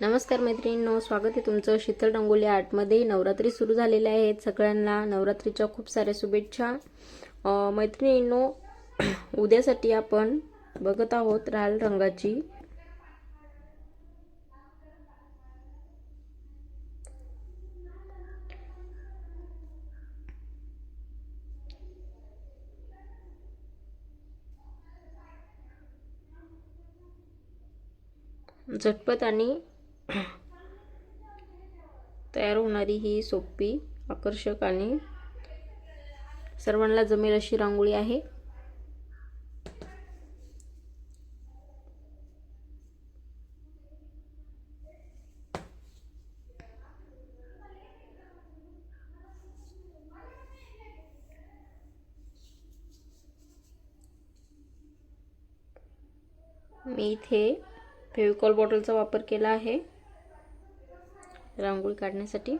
नमस्कार मैत्रिणींनो स्वागत आहे तुमचं शीतल रंगोली आर्टमध्ये नवरात्री सुरू झालेल्या आहेत सगळ्यांना. नवरात्रीच्या खूप साऱ्या शुभेच्छा. मैत्रिणींनो उद्यासाठी आपण बघत आहोत लाल रंगाची. झटपट आणि तयार होणारी ही सोपी आकर्षक आणि सर्वांना जमेल अशी रांगोळी आहे. मी इथे फेविकॉल बॉटलचा वापर केला आहे. रांगोळी काढण्यासाठी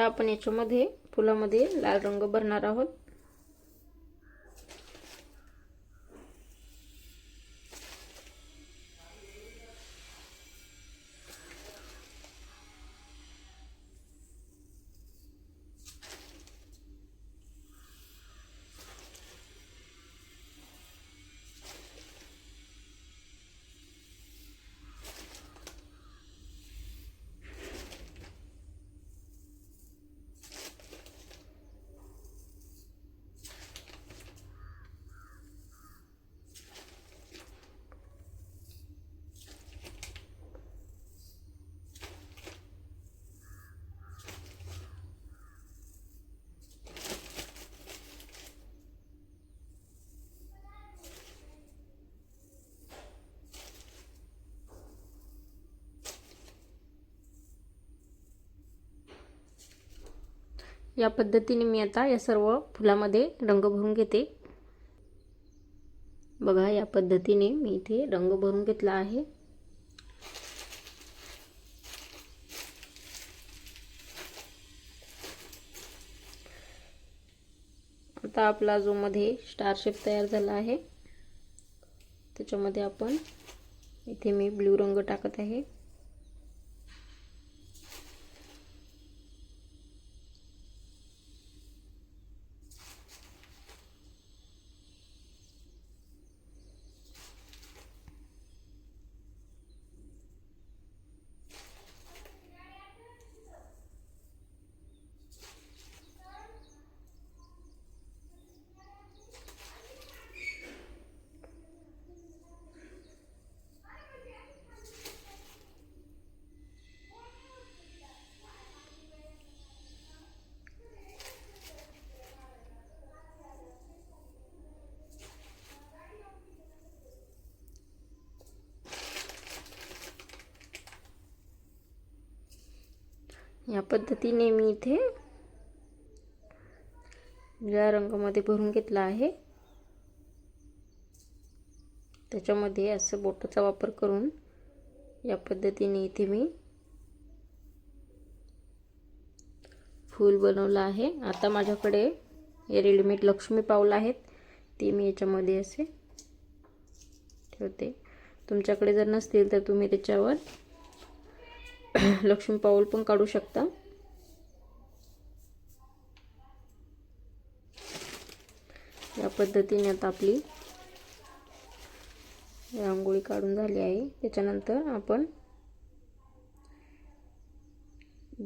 आता आपण याच्यामध्ये फुलामध्ये लाल रंग भरणार आहोत. या पद्धतीने मी आता या सर्व फुलामध्ये रंग भरून घेते. बघा या पद्धतीने मी इथे रंग भरून घेतला आहे. आता आपला जो मध्ये स्टार शेप तयार झाला आहे त्याच्यामध्ये आपण इथे मी ब्ल्यू रंग टाकत आहे. या पद्धतीने मी इथे निळ्या रंगामध्ये भरून घेतला आहे त्याच्यामध्ये असं बोटाचा वापर करून या पद्धतीने इथे मी फूल बनवलं आहे. आता माझ्याकडे हे रेडीमेड लक्ष्मी पाऊल आहेत ते मी याच्यामध्ये असे ठेवते. तुमच्याकडे जर नसतील तर तुम्ही त्याच्यावर लक्ष्मी पाऊल पण काढू शकता. या पद्धतीने आता आपली रांगोळी काढून झाली आहे. त्याच्यानंतर आपण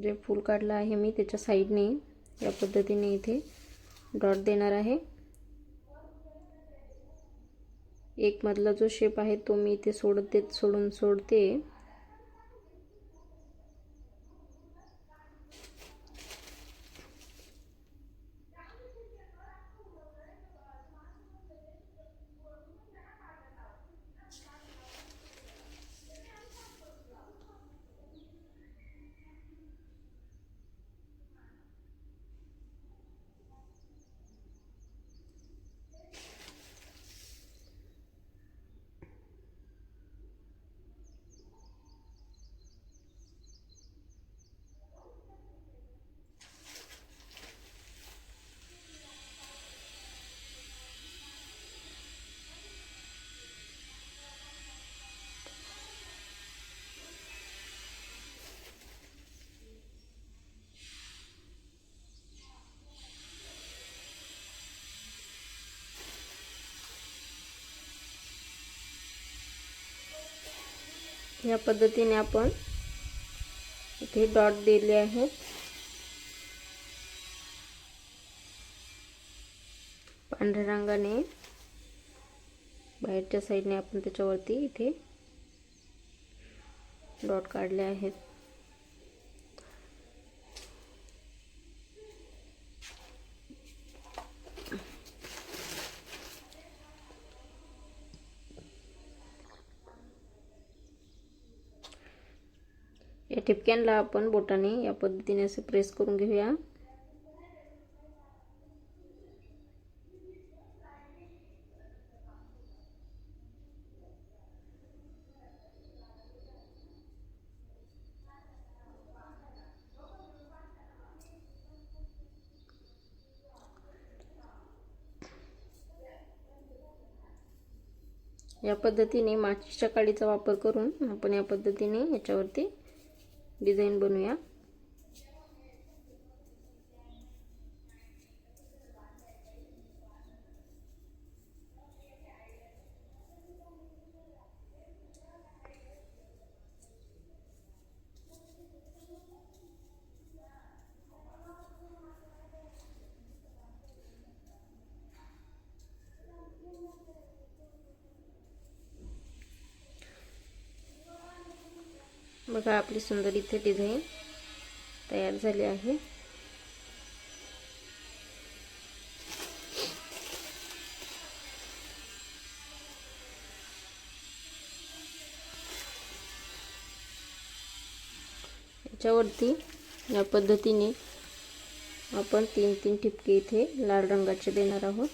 जे फूल काढलं आहे मी त्याच्या साईडने या पद्धतीने इथे डॉट देणार आहे. एक मधला जो शेप आहे तो मी इथे सोडते सोडून सोडते. या पद्धतीने आपण इथे डॉट दिले आहेत. पांढऱ्या रंगाने बाहेरच्या साईडने आपण त्याच्यावरती इथे डॉट काढले आहेत. ठिपक्यांना आपण बोटाने या पद्धतीने असं प्रेस करून घेऊया. या पद्धतीने माचीच्या काडीचा वापर करून आपण या पद्धतीने याच्यावरती डिझाईन बनवूया. बघा आपली सुंदर इथे डिझाईन तयार झाली आहे. याच्यावरती या पद्धतीने आपण तीन तीन ठिपके इथे लाल रंगाचे देणार आहोत.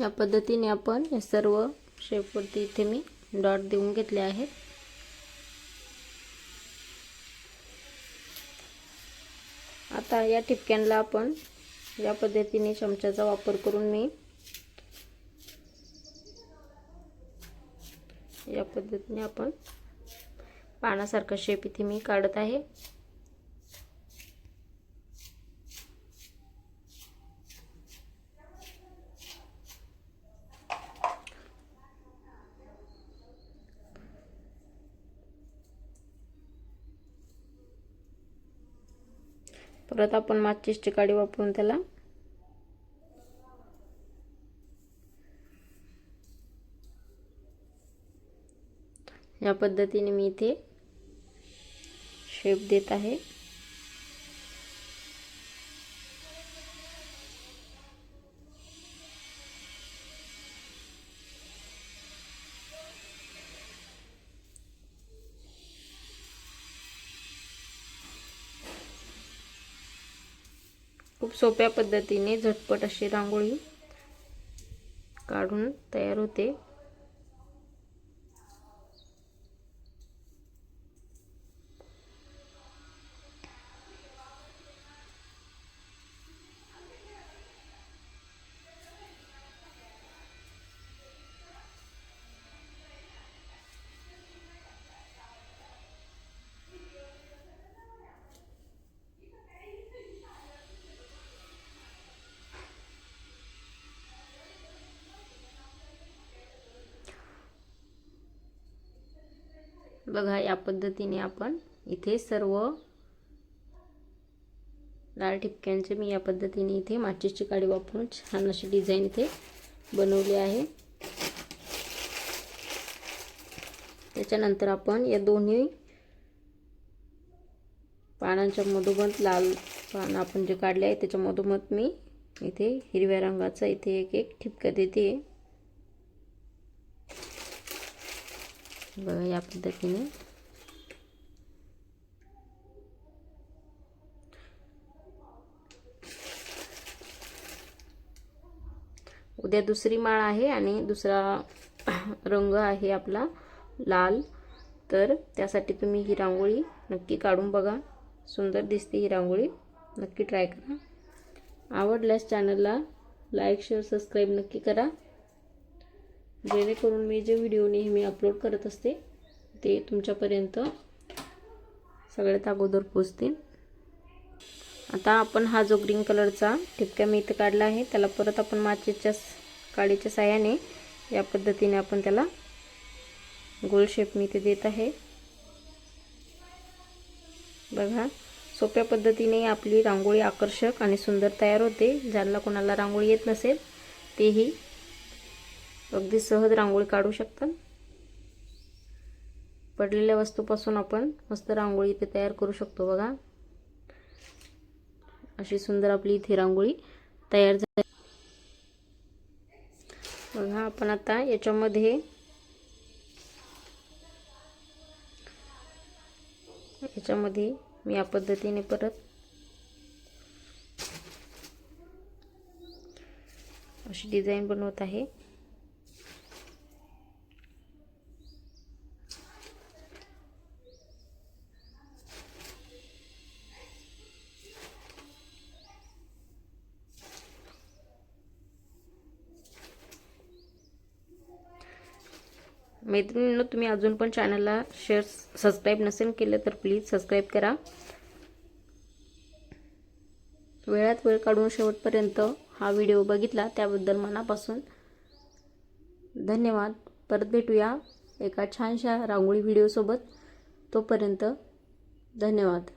या पद्धतीने आपण हे सर्व शेपवरती इथे मी डॉट देऊन घेतले आहेत. आता या ठिपक्यांना आपण या पद्धतीने चमच्याचा वापर करून मी या पद्धतीने आपण पानासारखा शेप इथे मी काढत आहे. परत आपण माचीसची काडी वापरून त्याला. या पद्धतीने मी इथे शेप देत आहे. खूप सोप्या पद्धतीने झटपट अशी रांगोळी काढून तयार होते. बघा या पद्धतीने आपण इथे सर्व लाल ठिपक्यांचे मी या पद्धतीने इथे माचीची काडी वापरून छान अशी डिझाईन इथे बनवली आहे. त्याच्यानंतर आपण या दोन्ही पानांच्या मधोमध लाल पान आपण जे काढले आहे त्याच्या मधोमध मी इथे हिरव्या रंगाचा इथे एक एक ठिपका देते. बघा या पद्धतीने. उद्या दुसरी माळ आहे आणि दुसरा रंग आहे आपला लाल. तर त्यासाठी तुम्ही ही रांगोळी नक्की काढून बघा. सुंदर दिसते ही रांगोळी. नक्की ट्राय करा. आवडल्यास चॅनलला लाईक शेअर सबस्क्राईब नक्की करा. जेणेकरून मी जे व्हिडिओ नेहमी अपलोड करत असते ते तुमच्यापर्यंत सगळ्यात अगोदर पोचतील. आता आपण हा जो ग्रीन कलरचा ठिपक्या मी इथं काढला आहे त्याला परत आपण माचेच्या काडीच्या साह्याने या पद्धतीने आपण त्याला गोल शेप मी इथे देत आहे. बघा सोप्या पद्धतीने आपली रांगोळी आकर्षक आणि सुंदर तयार होते. ज्यांना कोणाला रांगोळी येत नसेल तेही अगदी सहज रांगोळी काढू शकतात पडलेल्या वस्तूपासून आपण मस्त रांगोळी इथे तयार करू शकतो बघा. अशी सुंदर आपली इथे रांगोळी तयार झाली. बघा आपण आता याच्यामध्ये याच्यामध्ये मी या पद्धतीने परत अशी डिझाईन बनवत आहे. मैत्रिणींनो तुम्ही अजून पण चॅनलला शेअर सबस्क्राईब नसेल केलं तर प्लीज सबस्क्राईब करा. वेळात वेळ काढून शेवटपर्यंत हा व्हिडिओ बघितला त्याबद्दल मनापासून धन्यवाद. परत भेटूया एका छानशा रांगोळी व्हिडिओसोबत तोपर्यंत धन्यवाद.